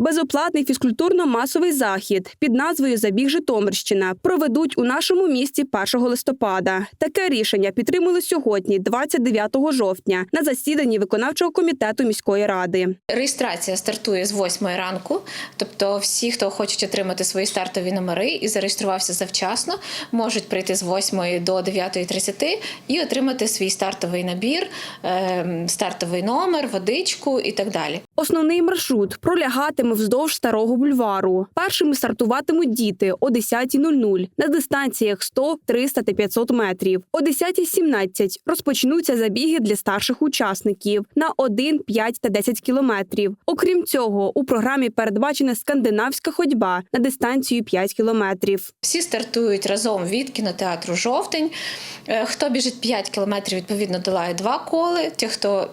Безоплатний фізкультурно-масовий захід під назвою Забіг Житомирщина проведуть у нашому місті 1 листопада. Таке рішення підтримали сьогодні, 29 жовтня, на засіданні виконавчого комітету міської ради. Реєстрація стартує з 8 ранку, тобто всі, хто хочуть отримати свої стартові номери і зареєструвався завчасно, можуть прийти з 8 до 9.30 і отримати свій стартовий набір, ем, стартовий номер, водичку і так далі. Основний маршрут пролягатиме вздовж старого бульвару. Першими стартуватимуть діти о 10.00 на дистанціях 100, 300 та 500 метрів. О 10.17 розпочнуться забіги для старших учасників на 1, 5 та 10 кілометрів. Окрім цього, у програмі передбачена скандинавська ходьба на дистанцію 5 кілометрів. Всі стартують разом від кінотеатру Жовтень. Е, Хто біжить 5 кілометрів, відповідно, долає два коли. Ті, хто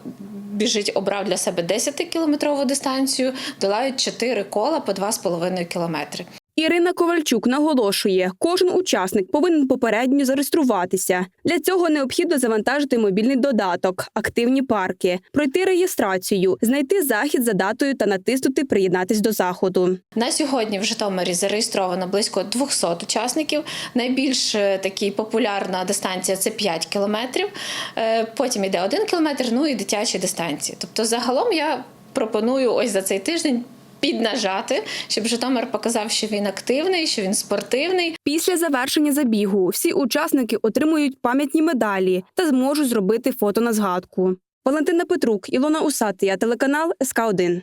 біжить, обрав для себе 10-кілометрову дистанцію, долають 4 кола по 2,5 кілометри. Ірина Ковальчук наголошує, кожен учасник повинен попередньо зареєструватися. Для цього необхідно завантажити мобільний додаток, активні парки, пройти реєстрацію, знайти захід за датою та натиснути Приєднатись до заходу. На сьогодні в Житомирі зареєстровано близько 200 учасників. Найбільш е, такий популярна дистанція це 5 кілометрів. Е, Потім йде 1 кілометр, ну і дитячі дистанції. Тобто, загалом я пропоную ось за цей тиждень. Піднажати, щоб Житомир показав, що він активний, що він спортивний. Після завершення забігу всі учасники отримують пам'ятні медалі та зможуть зробити фото на згадку. Валентина Петрук, Ілона Усатия, телеканал СК 1